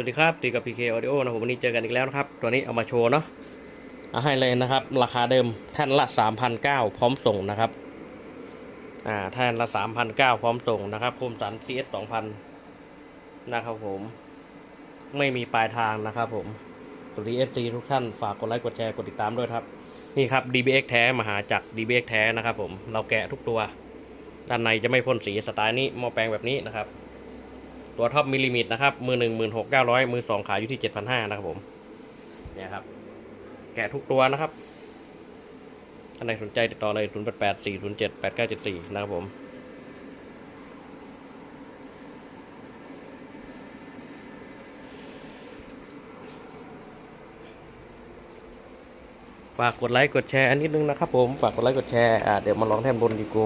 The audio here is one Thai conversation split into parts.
วัสดีครับตีกับ PK Audio นะผมวันนี้เจอกันอีกแล้วนะครับ ตัวนี้เอามาโชว์เนาะเอาให้เลยนะครับ ราคาเดิมแท่นละ 3,900 พร้อมส่งนะครับ อ่าแท่นละ 3,900 พร้อมส่งนะครับคมสัน CS 2,000 นะครับผม ไม่มีปลายทางนะครับผมสวัสดี FT ทุกท่านฝากกดไลค์กดแชร์กดติดตามด้วยครับ นี่ครับ DBX แท้มหาจาก DBX แท้นะครับผมเราแกะทุกตัว ด้านในจะไม่พ่นสีสไตล์นี้หม้อแปลงแบบนี้นะครับ ตัวท็อปมิลลิมิตนะครับ มือหนึ่งหมื่นหกเก้าร้อยมือสองขายอยู่ที่เจ็ดพันห้านะครับผมเนี่ยครับ แกะทุกตัวนะครับท่านใดสนใจติดต่อเลยศูนย์แปดแปดสี่ศูนย์เจ็ดแปดเก้าเจ็ดสี่นะครับผมฝากกดไลค์กดแชร์อันนิดนึงนะครับผม ฝากกดไลค์กดแชร์อ่าเดี๋ยวมาลองแทนบนดีก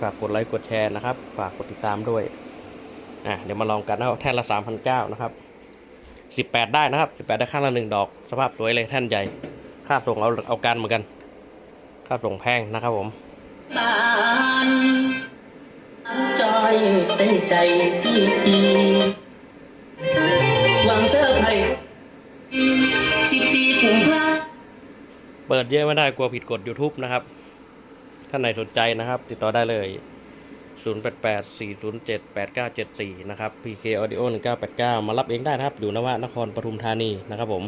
ฝากกดไลค์กดแชร์นะครับ ฝากกดติดตามด้วยอะเดี๋ยวมาลองกันนะแท่นละสามพันเก้านะครับสิบแปดได้นะครับสิบแปดได้ข้างละหนึ่งดอก สภาพสวยเลยแท่นใหญ่ ค่าส่งเอาเอากันเหมือนกัน ค่าส่งแพงนะครับผมจอยเต้นใจพี่ทีหวังเสื้อไผ่ เปิดเยอะไม่ได้กลัวผิดกฎ YouTube นะครับ ท่านไหนสนใจนะครับ ติดต่อได้เลย 0884078974 นะครับ PK Audio 1989 มารับเองได้นะครับ อยู่นวานครปทุมธานีนะครับผม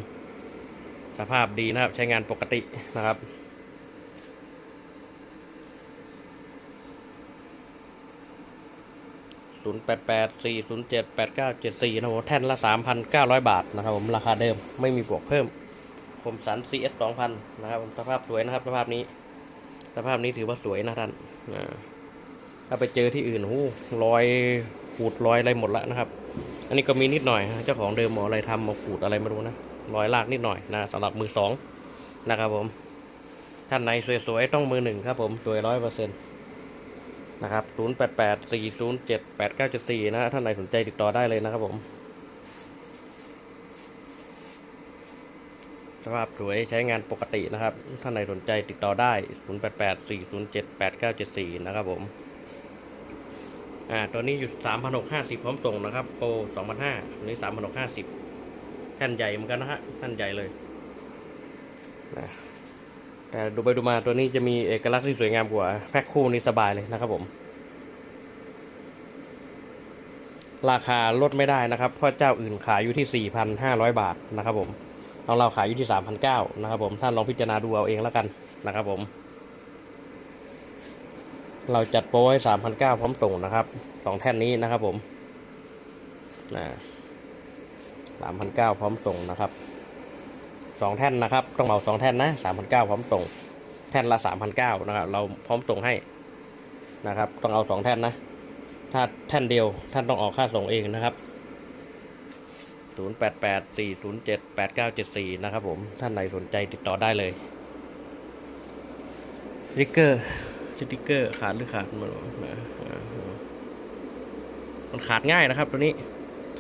สภาพดีนะครับ ใช้งานปกตินะครับ0884078974 นะครับผมแท่นละ 3,900 บาทนะครับผม ราคาเดิมไม่มีบวกเพิ่ม คมสัน CS 2,000 นะครับสภาพสวยนะครับสภาพนี้ สภาพนี้ถือว่าสวยนะท่านถ้าไปเจอที่อื่นหูรอยขูดรอยอะไรหมดแล้วนะครับ อันนี้ก็มีนิดหน่อยฮะเจ้าของเดิมหมออะไรทำมาขูดอะไรไม่รู้นะรอยลากนิดหน่อยนะสำหรับมือสองนะครับผมท่านไหนสวยๆต้องมือหนึ่งครับผมสวยร้อยเปอร์เซ็นต์นะครับศูนย์แปดแปดสี่ศูนย์เจ็ดแปดเก้าเจ็ดสี่นะ ท่านไหนสนใจติดต่อได้เลยนะครับผม สภาพสวยใช้งานปกตินะครับท่านไหนสนใจติดต่อได้ 0884078974 นะครับผม อ่า ตัวนี้อยู่ 3,650 พร้อมส่งนะครับ โปร2,500ตัวนี้ 3,650ท่านใหญ่เหมือนกันนะฮะท่านใหญ่เลยนะแต่ดูไปดูมาตัวนี้จะมีเอกลักษณ์ที่สวยงามกว่า แพ็คคู่นี้สบายเลยนะครับผม ราคาลดไม่ได้นะครับ เพราะเจ้าอื่นขายอยู่ที่ 4,500 บาทนะครับผม ของเราขายอยู่ที่ 3,900นะครับผมท่านลองพิจารณาดูเอาเองแล้วกันนะครับผม เราจัดโปรให้3,900พร้อมส่งนะครับสองแท่นนี้นะครับผมนะ3,900พร้อมส่งนะครับสองแท่นนะครับต้องเอาสองแท่นนะ3,900พร้อมส่ง แท่นละ3,900นะครับเราพร้อมส่งให้นะครับ ต้องเอาสองแท่นนะถ้าแท่นเดียวท่านต้องออกค่าส่งเองนะครับ 0884078974 นะครับผมท่านไหนสนใจติดต่อได้เลยสติกเกอร์สติกเกอร์ขาดหรือขาดมันมันขาดง่ายนะครับ ตัวนี้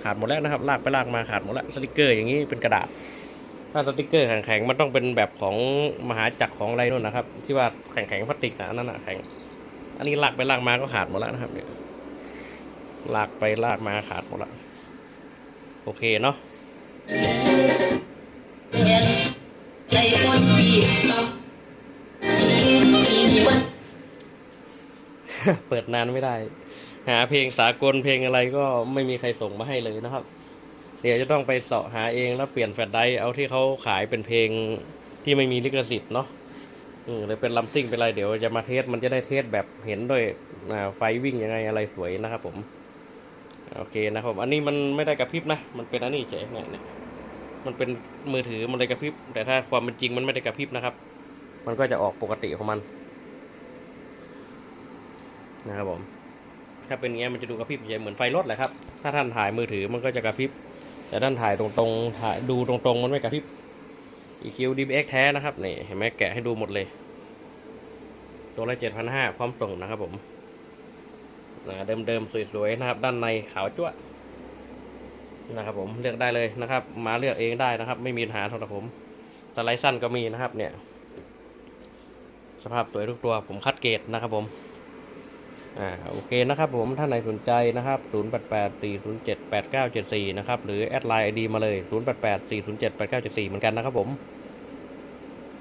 ขาดหมดแล้วนะครับ ลากไปลากมาขาดหมดแล้วสติกเกอร์อย่างนี้เป็นกระดาษ ถ้าสติกเกอร์แข็งๆมันต้องเป็นแบบของมหาจักรของอะไรนู่นนะครับ ที่ว่าแข็งๆพลาสติกนะนนั่นนะแข็งอันนี้ลากไปลากมาก็ขาดหมดแล้วนะครับเนี่ยลากไปลากมาขาดหมดแล้ว โอเคเนาะเห็นใจคนปีต้องมีมีวันเปิดนานไม่ได้ หาเพลงสากลเพลงอะไรก็ไม่มีใครส่งมาให้เลยนะครับ เดี๋ยวจะต้องไปเสาะหาเองแล้วเปลี่ยนแฟลชไดรฟ์เอาที่เขาขายเป็นเพลงที่ไม่มีลิขสิทธิ์เนาะอืมหรือเป็นลัมซิ่งเป็นอะไรเดี๋ยวจะมาเทสมันจะได้เทสแบบเห็นด้วยอ่าไฟวิ่งยังไงอะไรสวยนะครับผม โอเคนะครับ อันนี้มันไม่ได้กระพริบนะ มันเป็นอันนี้เจ๊เนี่ยเนี่ยมันเป็นมือถือมันเลยกระพริบ แต่ถ้าความเป็นจริงมันไม่ได้กระพริบนะครับ มันก็จะออกปกติของมัน นะครับผม ถ้าเป็นอย่างเงี้ยมันจะดูกระพริบใหญ่เหมือนไฟรถแหละครับ ถ้าท่านถ่ายมือถือมันก็จะกระพริบ แต่ท่านถ่ายตรงๆถ่ายดูตรงๆ มันไม่กระพริบ EQ DBX แท้นะครับนี่เห็นไหมแกะให้ดูหมดเลย ตัวละเจ็ดพันห้าพร้อมส่งนะครับผม อ่าเดิมๆสวยๆนะครับ ด้านในขาวจ้วนะครับ ผมเลือกได้เลยนะครับ มาเลือกเองได้นะครับ ไม่มีปัญหาสำหรับผมสไลด์สั้นก็มีนะครับ เนี่ยสสภาพสวยทุกตัวผมคัดเกรดนะครับผมอ่าโอเคนะครับผมท่านไหนสนใจนะครับ 0884078974 นะครับ หรือแอดไลน์ไอดีมาเลย 0884078974 เหมือนกันนะครับผม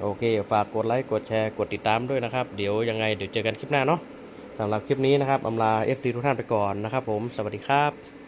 โอเค ฝากกดไลค์ กดแชร์ กดติดตามด้วยนะครับ เดี๋ยวยังไงเดี๋ยวเจอกันคลิปหน้าเนาะ สำหรับคลิปนี้นะครับอำลา FC ทุกท่านไปก่อนนะครับผม สวัสดีครับ